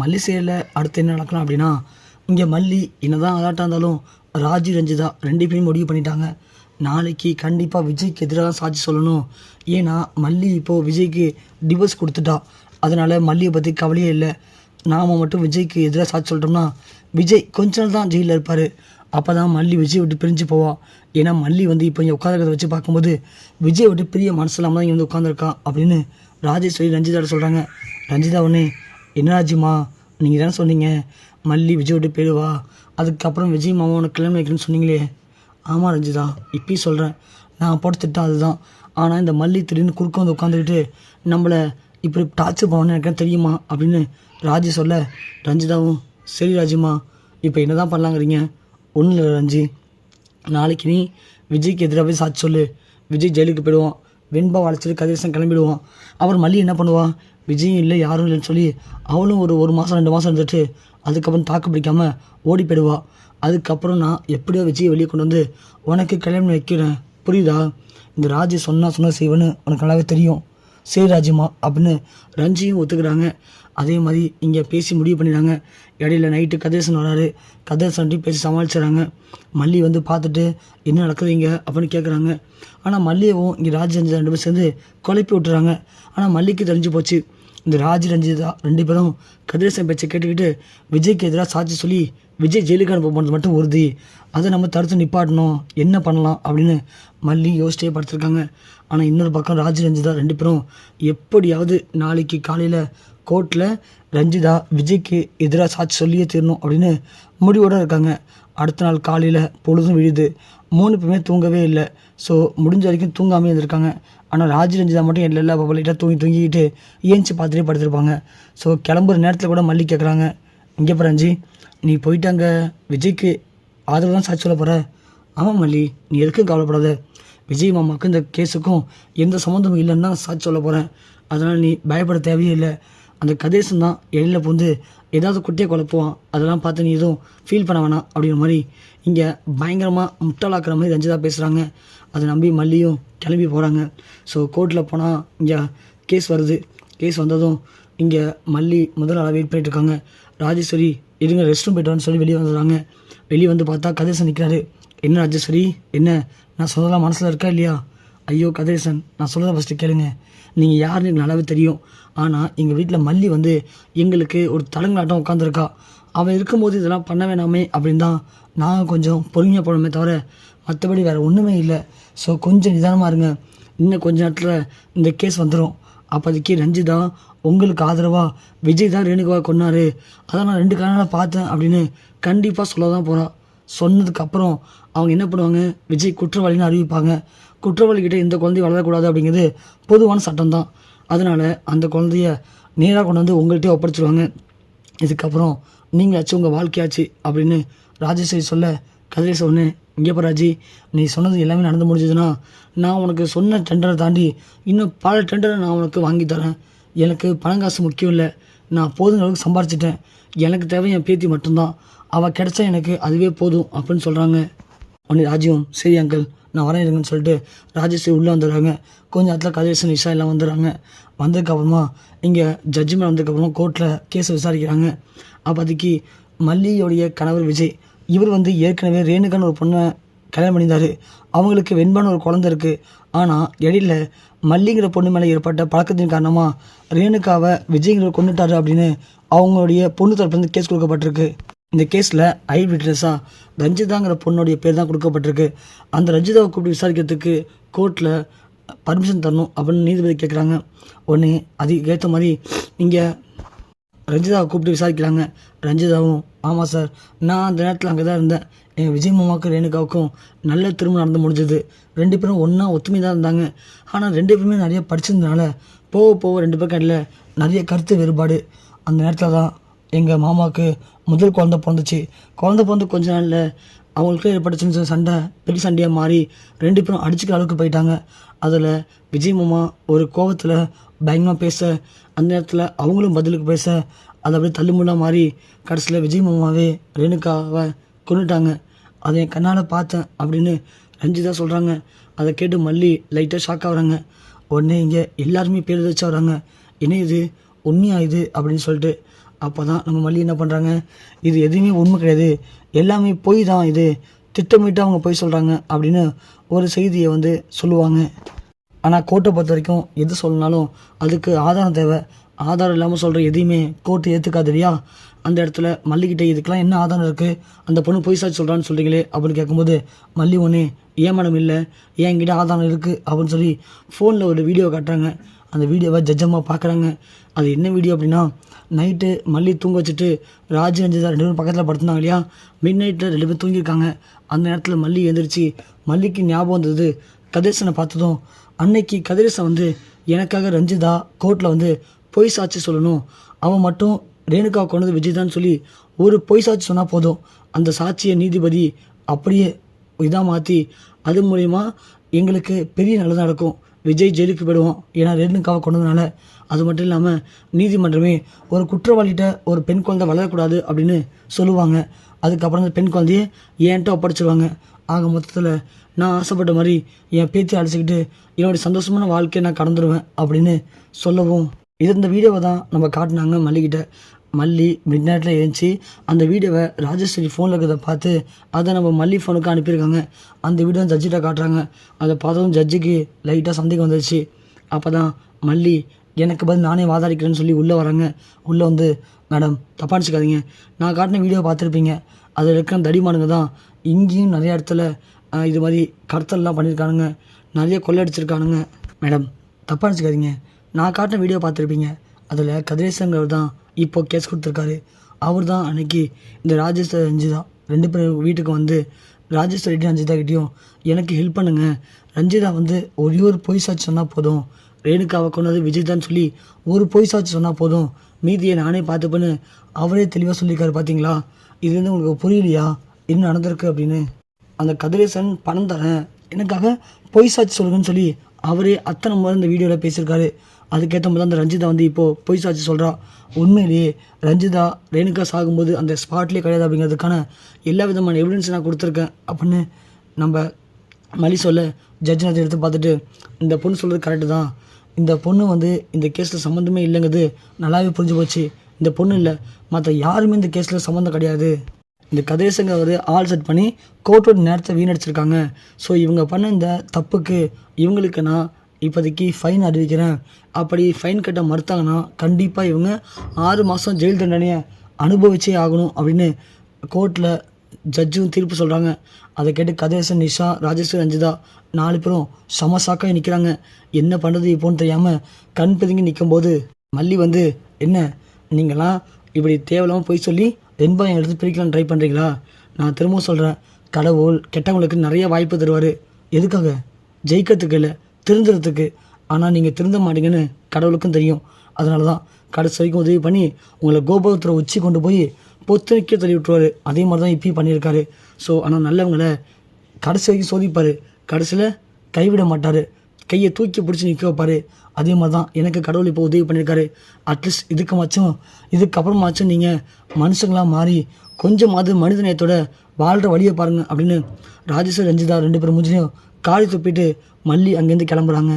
மல்லி சைடில் அடுத்து என்ன நடக்கலாம் அப்படின்னா இங்கே மல்லி என்னதான் அதாட்டாக இருந்தாலும் ராஜி ரஞ்சிதா ரெண்டு பேரும் முடிவு பண்ணிட்டாங்க. நாளைக்கு கண்டிப்பாக விஜய்க்கு எதிராக தான் சாட்சி சொல்லணும். ஏன்னா மல்லி இப்போது விஜய்க்கு டிவோர்ஸ் கொடுத்துட்டா. அதனால் மல்லியை பற்றி கவலையே இல்லை. நாம் மட்டும் விஜய்க்கு எதிராக சாட்சி சொல்லிட்டோம்னா விஜய் கொஞ்ச நாள் தான் ஜெயிலில் இருப்பார். அப்போ தான் மல்லி விஜய் விட்டு பிரிஞ்சு போவாள் ஏன்னா மல்லி வந்து இப்போ இங்கே உட்காந்துருக்கிறத வச்சு பார்க்கும்போது விஜய் விட்டு பிரிய மனசு இல்லாமல் தான் இங்கே வந்து உட்காந்துருக்கா அப்படின்னு ராஜேஸ்வரி ரஞ்சிதாட்ட சொல்கிறாங்க ரஞ்சிதா ஒன்று என்ன நீங்கள் தானே சொன்னீங்க. மல்லி விஜய் விட்டு போயிடுவா அதுக்கப்புறம் விஜய் மாமா உனக்கு கல்யாணம் வைக்கணும்னு சொன்னீங்களே. ஆமாம் ரஞ்சிதா. இப்பயும் சொல்கிறேன் நான் போட்டு திட்டம் அதுதான். ஆனால் இந்த மல்லி திடீர்னு குறுக்க வந்து உட்காந்துக்கிட்டு நம்மளை இப்படி டார்ச்சர் பண்ணணும்னு எனக்கு தெரியுமா? அப்படின்னு ராஜி சொல்ல ரஞ்சிதாவும் சரி ராஜிமா இப்போ என்ன தான் பண்ணலாங்கிறீங்க? ஒன்றும் இல்லை ரஞ்சி. நாளைக்கு நீ விஜய்க்கு எதிராக போய் சாட்சி சொல்லு. விஜய் ஜெயிலுக்கு போயிடுவான். வெண்பா வளைச்சிட்டு கதிரசன் கிளம்பிடுவான். அப்புறம் மல்லி என்ன பண்ணுவான் விஜயும் இல்லை யாரும் இல்லைன்னு சொல்லி அவளும் ஒரு ஒரு மாதம் ரெண்டு மாதம் இருந்துட்டு அதுக்கப்புறம் தாக்கு பிடிக்காமல் ஓடி போயிடுவா. அதுக்கப்புறம் நான் எப்படியோ விஜயை வெளியே கொண்டு வந்து உனக்கு கல்யாணம் வைக்கிறேன். புரியுதா? இந்த ராஜி சொன்னால் சொன்னால் செய்வேன்னு உனக்கு நல்லாவே தெரியும். சரி ராஜிமா அப்படின்னு ரஞ்சியும் ஒத்துக்கிறாங்க. அதே மாதிரி இங்கே பேசி முடிவு பண்ணிடுறாங்க. இடையில நைட்டு கதிரேசன் வராரு. கதிரேசன்ட்டி பேசி சமாளிச்சிடறாங்க. மல்லி வந்து பார்த்துட்டு என்ன நடக்குது இங்கே? அப்படின்னு கேட்குறாங்க ஆனால் மல்லியவும் இங்கே ராஜ் ரெண்டு பேரும் சேர்ந்து குழப்பி விட்டுறாங்க. ஆனால் மல்லிக்கு தெரிஞ்சு போச்சு. இந்த ராஜ் ரஞ்சிதா ரெண்டு பேரும் கதிரேசன் பேச்சை கேட்டுக்கிட்டு விஜய்க்கு எதிராக சாட்சி சொல்லி விஜய் ஜெயிலுக்கு அனுப்ப போனது மட்டும் உறுதி. அதை நம்ம தடுத்து நிப்பாட்டணும். என்ன பண்ணலாம் அப்படின்னு மல்லி யோசிச்சே படுத்திருக்காங்க. ஆனால் இன்னொரு பக்கம் ராஜ் ரஞ்சிதா ரெண்டு பேரும் எப்படியாவது நாளைக்கு காலையில் கோர்ட்டில் ரஞ்சிதா விஜய்க்கு எதிராக சாட்சி சொல்லியே தீரணும் அப்படின்னு முடிவோடு இருக்காங்க. அடுத்த நாள் காலையில் பொழுதும் விழுது மூணு பேருமே தூங்கவே இல்லை. ஸோ முடிஞ்ச வரைக்கும் தூங்காமல் இருந்திருக்காங்க. ஆனால் ராஜ் ரஞ்சிதா மட்டும் இல்லை இல்லை லைட்டாக தூங்கி தூங்கிக்கிட்டு ஏஞ்சி பார்த்துட்டே படுத்திருப்பாங்க. ஸோ கிளம்புற நேரத்தில் கூட மல்லி கேட்குறாங்க இங்கே பரஞ்சி நீ போயிட்டு அங்கே விஜய்க்கு ஆதரவு தான் சாட்சி சொல்ல போகிற ஆமாம் மல்லி நீ எதுக்கும் கவலைப்படாத. விஜய் மாமாவுக்கு இந்த கேஸுக்கும் எந்த சம்மந்தமும் இல்லைன்னு தான் சாட்சி சொல்ல போகிறேன் அதனால் நீ பயப்பட தேவையே இல்லை. அந்த கதேசன் தான் எழில பூந்து ஏதாவது குட்டியை குழப்புவான். அதெல்லாம் பார்த்து நீ எதுவும் ஃபீல் பண்ண வேணாம் அப்படிங்கிற மாதிரி இங்கே பயங்கரமாக முட்டாளாக்குற மாதிரி ரஞ்சிதா பேசுகிறாங்க அதை நம்பி மல்லியும் கிளம்பி போகிறாங்க ஸோ கோர்ட்டில் போனால் இங்கே கேஸ் வருது. கேஸ் வந்ததும் இங்கே மல்லி முதல் ஆளாக வெயிட் பண்ணிட்டு இருக்காங்க. ராஜேஸ்வரி இருங்க ரெஸ்ட் ரூம் போய்ட்டு சொல்லி வெளியே வந்துடுறாங்க. வெளியே வந்து பார்த்தா கதிரேசன் நிற்கிறாரு என்ன ராஜேஸ்வரி? என்ன? நான் சொல்லலாம் மனசில் இருக்கா இல்லையா? ஐயோ கதிரேசன் நான் சொல்கிறத ஃபஸ்ட்டு கேளுங்க. நீங்கள் யாருன்னு எனக்கு நல்லாவே தெரியும். ஆனால் எங்கள் வீட்டில் மல்லி வந்து எங்களுக்கு ஒரு தலங்களாட்டம் உட்காந்துருக்கா அவன் இருக்கும்போது இதெல்லாம் பண்ண வேணாமே அப்படின்னு தான் நான் கொஞ்சம் பொறுமையாக போடணுமே தவிர மற்றபடி வேறு ஒன்றுமே இல்லை. ஸோ கொஞ்சம் நிதானமாக இருங்க. இன்னும் கொஞ்ச நேரத்தில் இந்த கேஸ் வந்துடும் அப்போதைக்கு ரஞ்சிதா உங்களுக்கு ஆதரவாக விஜய் தான் ரேணுகாவை கொன்னாரு. அதான் நான் ரெண்டு காரணம் பார்த்தேன் அப்படின்னு கண்டிப்பாக சொல்ல தான் போகிறான் சொன்னதுக்கப்புறம் அவங்க என்ன பண்ணுவாங்க? விஜய் குற்றவாளின்னு அறிவிப்பாங்க. குற்றவாளிகிட்ட இந்த குழந்தையும் வளரக்கூடாது அப்படிங்கிறது பொதுவான சட்டம் தான். அதனால் அந்த குழந்தைய நேராக கொண்டு வந்து உங்கள்கிட்டயே ஒப்படைச்சிருவாங்க. இதுக்கப்புறம் நீங்களாச்சும் உங்கள் வாழ்க்கையாச்சு அப்படின்னு ராஜேஸ்வரி சொல்ல கதிரேச ஒன்று இங்கே ராஜி நீ சொன்னது எல்லாமே நடந்து முடிஞ்சதுன்னா நான் உனக்கு சொன்ன டெண்டரை தாண்டி இன்னும் பல டெண்டரை நான் உனக்கு வாங்கி தரேன். எனக்கு பணங்காசு முக்கியம் இல்லை. நான் போதுங்கிற அளவுக்கு சம்பாரிச்சிட்டேன். எனக்கு தேவை என் பேத்தி மட்டும்தான். அவள் கிடச்சா எனக்கு அதுவே போதும் அப்படின்னு சொல்கிறாங்க உடனே ராஜ்யம் சரி அங்கிள் நான் வரேன் இருங்கன்னு சொல்லிட்டு ராஜேஸ்வரி உள்ளே வந்துடுறாங்க. கொஞ்ச நேரத்தில் கதிரேசன் நிஷா எல்லாம் வந்துடுறாங்க. வந்ததுக்கப்புறமா இங்கே ஜட்ஜ்மெண்ட் வந்ததுக்கப்புறமா கோர்ட்டில் கேஸை விசாரிக்கிறாங்க. அப்போதைக்கு மல்லியோடைய கணவர் விஜய் இவர் வந்து ஏற்கனவே ரேணுகான்னு ஒரு பொண்ணை கல்யாணம் பண்ணியிருந்தார். அவங்களுக்கு வெண்பான ஒரு குழந்த இருக்குது ஆனால் இடையில மல்லிங்கிற பொண்ணு மேலே ஏற்பட்ட பழக்கத்தின் காரணமாக ரேணுகாவை விஜய்ங்கிற கொண்டுட்டாரு அப்படின்னு அவங்களுடைய பொண்ணு தரப்புலேருந்து கேஸ் கொடுக்கப்பட்டிருக்கு. இந்த கேஸில் ஐ விட்னஸாக ரஞ்சிதாங்கிற பொண்ணுடைய பேர் தான் கொடுக்கப்பட்டிருக்கு. அந்த ரஞ்சிதாவை கூப்பிட்டு விசாரிக்கிறதுக்கு கோர்ட்டில் பர்மிஷன் தரணும் அப்படின்னு நீதிபதி கேட்குறாங்க உடனே அதுக்கு ஏற்ற மாதிரி இங்கே ரஞ்சிதாவை கூப்பிட்டு விசாரிக்கிறாங்க. ரஞ்சிதாவும் ஆமாம் சார் நான் அந்த நேரத்தில் அங்கே தான் இருந்தேன். எங்கள் விஜய் மாமாவுக்கும் ரேணுகாவுக்கும் நல்ல திருமணம் நடந்து முடிஞ்சது. ரெண்டு பேரும் ஒன்றா ஒத்துமை தான் இருந்தாங்க. ஆனால் ரெண்டு பேருமே நிறைய படிச்சிருந்தனால போக போக ரெண்டு பேருக்கும் இடையில நிறைய கருத்து வேறுபாடு. அந்த நேரத்தில் தான் எங்கள் மாமாவுக்கு முதல் குழந்த பிறந்துச்சு. குழந்த பிறந்து கொஞ்ச நாளில் அவங்களுக்கு ஏற்பட்ட சின்ன சின்ன சண்டை பெரிய சண்டையாக மாறி ரெண்டு பேரும் அடிச்சுக்கிற அளவுக்கு போயிட்டாங்க. அதில் விஜய் மாமா ஒரு கோபத்தில் பயங்கரமாக பேச அந்த நேரத்தில் அவங்களும் பதிலுக்கு பேச அது அப்படியே தள்ளுமுள்ளாக மாறி கடைசியில் விஜய் மாமாவே ரேணுகாவை கொண்டுட்டாங்க அதை என் கண்ணால் பார்த்தேன் அப்படின்னு ரஞ்சிதா சொல்கிறாங்க அதை கேட்டு மல்லி லைட்டாக ஷாக் ஆகுறாங்க. உடனே இங்கே எல்லாருமே பேர் வச்சு வராங்க. என்ன இது உண்மையாக இது அப்படின்னு சொல்லிட்டு அப்போ தான் நம்ம மல்லி என்ன பண்ணுறாங்க இது எதுவுமே உண்மை கிடையாது. எல்லாமே பொய் தான் இது. திட்டமிட்டு அவங்க பொய் சொல்கிறாங்க அப்படின்னு ஒரு செய்தியை வந்து சொல்லுவாங்க. ஆனால் கோர்ட்டை பொறுத்த வரைக்கும் எது சொல்லனாலும் அதுக்கு ஆதாரம் தேவை. ஆதாரம் இல்லாமல் சொல்கிற எதையுமே கோர்ட்டு ஏற்றுக்காது இல்லையா? அந்த இடத்துல மல்லிக்கிட்ட இதுக்கெலாம் என்ன ஆதாரம் இருக்குது அந்த பொண்ணு பொய் சாட்சி சொல்கிறான்னு சொல்கிறீங்களே அப்படின்னு கேட்கும்போது மல்லி ஒன்று ஏன் மேடம் இல்லை? என்கிட்ட ஆதாரம் இருக்குது அப்படின்னு சொல்லி ஃபோனில் ஒரு வீடியோ காட்டுறாங்க. அந்த வீடியோவை ஜஜ்ஜமாக பார்க்குறாங்க அது என்ன வீடியோ அப்படின்னா நைட்டு மல்லி தூங்க வச்சுட்டு ராஜு ரஞ்சிதா ரெண்டு பேரும் பக்கத்தில் படுத்துனாங்க இல்லையா? மிட் நைட்டில் ரெண்டு பேரும் தூங்கியிருக்காங்க. அந்த நேரத்தில் மல்லி எழுந்திரிச்சு. மல்லிக்கு ஞாபகம் வந்தது. கதிரசனை பார்த்ததும் அன்னைக்கு கதிரசன் வந்து எனக்காக ரஞ்சிதா கோர்ட்டில் வந்து பொய் சாட்சி சொல்லணும். அவன் மட்டும் ரேணுகா கொண்டது விஜய் தான் சொல்லி ஒரு பொய் சாட்சி சொன்னால் போதும். அந்த சாட்சியை நீதிபதி அப்படியே இதாக மாற்றி அது மூலயமா எங்களுக்கு பெரிய நல்லது நடக்கும். விஜய் ஜெயிலுக்கு போயிடுவோம். ஏன்னா ரேணுகாவை கொண்டதுனால அது மட்டும் இல்லாமல் நீதிமன்றமே ஒரு குற்றவாளிகிட்ட ஒரு பெண் குழந்தை வளரக்கூடாது அப்படின்னு சொல்லுவாங்க. அதுக்கப்புறம் அந்த பெண் குழந்தைய ஏன்ட்ட ஒப்படைச்சிருவாங்க. ஆக மொத்தத்தில் நான் ஆசைப்பட்ட மாதிரி என் பேத்தி அழைச்சிக்கிட்டு என்னுடைய சந்தோஷமான வாழ்க்கையை நான் கடந்துடுவேன் அப்படின்னு சொல்லவும். இது இந்த வீடியோவை தான் நம்ம காட்டினாங்க மல்லிகிட்ட. மல்லி மிட் நைட்டில் எழுந்துச்சி அந்த வீடியோவை ராஜஸ்ரீ ஃபோனில் இருக்கிறத பார்த்து அதை நம்ம மல்லி ஃபோனுக்கு அனுப்பியிருக்காங்க. அந்த வீடியோ ஜட்ஜிட்ட காட்டுறாங்க. அதை பார்த்ததும் ஜட்ஜுக்கு லைட்டாக சந்தேகம் வந்துருச்சு. அப்போ தான் மல்லி எனக்கு பதில் நானே வாதாடிக்கிறேன்னு சொல்லி உள்ளே வராங்க. உள்ளே வந்து மேடம் தப்பா நினச்சிக்காதீங்க. நான் காட்டின வீடியோ பார்த்துருப்பீங்க. அதில் இருக்கிற தடிமானுங்க தான் இங்கேயும் நிறைய இடத்துல இது மாதிரி கடத்தல்லாம் பண்ணியிருக்கானுங்க. நிறைய கொள்ளடிச்சிருக்கானுங்க மேடம் தப்பாக நினச்சிக்காதீங்க. நான் காட்டின வீடியோ பார்த்துருப்பீங்க. அதில் கதிரேசங்கிறவர் தான் இப்போ கேஸ் கொடுத்துருக்காரு. அவர் தான் அன்னைக்கு இந்த ராஜேஸ்வரி ரஞ்சிதா ரெண்டு பேரும் வீட்டுக்கு வந்து ராஜேஸ்வர் ரெட்டி ரஞ்சிதா கிட்டேயும் எனக்கு ஹெல்ப் பண்ணுங்க. ரஞ்சிதா வந்து ஒரே ஒரு பொய் சாட்சி சொன்னால் போதும். ரேணுகாவை கொண்டது விஜய் தான் சொல்லி ஒரு பொய் சாட்சி சொன்னால் போதும். மீதியை நானே பார்த்துப்பேன்னு அவரே தெளிவாக சொல்லியிருக்காரு பார்த்தீங்களா இது வந்து உங்களுக்கு புரியலையா? என்ன நடந்திருக்கு? அப்படின்னு அந்த கதிரேசன் பணம் தரேன். எனக்காக பொய் சாட்சி சொல்லுங்கன்னு சொல்லி அவரே அத்தனை முறை இந்த வீடியோவில் பேசியிருக்காரு. அதுக்கேற்ற மாதிரி அந்த ரஞ்சிதா வந்து இப்போது பொய் சாட்சி சொல்கிறா உண்மையிலேயே ரஞ்சிதா ரேணுகா சாகும்போது அந்த ஸ்பாட்லேயே கிடையாது அப்படிங்கிறதுக்கான எல்லா விதமான எவிடன்ஸ் நான் கொடுத்துருக்கேன் அப்படின்னு நம்ம மலி சொல்ல ஜட்ஜ் அதை எடுத்து பார்த்துட்டு இந்த பொண்ணு சொல்கிறது கரெக்டு தான். இந்த பொண்ணு வந்து இந்த கேஸில் சம்மந்தமே இல்லைங்கிறது நல்லாவே புரிஞ்சு போச்சு. இந்த பொண்ணு இல்லை மற்ற யாருமே இந்த கேஸில் சம்மந்தம் கிடையாது. இந்த கதிரேசங்க ஒரு ஆள் செட் பண்ணி கோர்ட்டோட நேரத்தை வீணடிச்சிருக்காங்க. ஸோ இவங்க பண்ண இந்த தப்புக்கு இவங்களுக்கு நான் இப்போதைக்கு ஃபைன் அறிவிக்கிறேன். அப்படி ஃபைன் கட்ட மறுத்தாங்கன்னா கண்டிப்பாக இவங்க ஆறு மாதம் ஜெயில் தண்டனையை அனுபவிச்சே ஆகணும் அப்படின்னு கோர்ட்டில் ஜட்ஜும் தீர்ப்பு சொல்கிறாங்க அதை கேட்டு கதேசன் நிஷா ராஜேஸ்வரி ரஞ்சிதா நாலு பேரும் சமசாக்காக நிற்கிறாங்க என்ன பண்ணுறது இப்போன்னு தெரியாமல் கண் பிதுங்கி நிற்கும்போது மல்லி வந்து என்ன நீங்களாம் இப்படி தேவையில்லாமல் போய் சொல்லி வெண்பாயம் எடுத்து பிரிக்கலாம்னு ட்ரை பண்ணுறீங்களா நான் திரும்பவும் சொல்கிறேன் கடவுள் கெட்டவங்களுக்கு நிறைய வாய்ப்பு தருவார். எதுக்காக? ஜெயிக்கிறதுக்கு இல்லை. திருந்துறதுக்கு. ஆனால் நீங்கள் திருந்த மாட்டீங்கன்னு கடவுளுக்கும் தெரியும். அதனால தான் கடைசி வரைக்கும் உதவி பண்ணி உங்களை கோபுரத்தில் உச்சி கொண்டு போய் பொத்துணிக்க தள்ளி விட்டுருவார். அதே மாதிரி தான் இப்பயும் பண்ணியிருக்காரு. ஸோ ஆனால் நல்லவங்களை கடைசி வரைக்கும் சோதிப்பார். கடைசியில் கைவிட மாட்டார். கையை தூக்கி பிடிச்சி நிற்க வைப்பார். அதே மாதிரி தான் எனக்கு கடவுள் இப்போ உதவி பண்ணியிருக்காரு. அட்லீஸ்ட் இதுக்குமாச்சும் இதுக்கப்புறமாச்சும் நீங்கள் மனுஷங்களாக மாறி கொஞ்சமாவது மனித நேயத்தோட வாழ்கிற வழியை பாருங்கள் அப்படின்னு ராஜேஸ்வர் ரஞ்சிதா ரெண்டு பேரும் முடிஞ்சையும் காலி துப்பிட்டு மல்லி அங்கேருந்து கிளம்புறாங்க.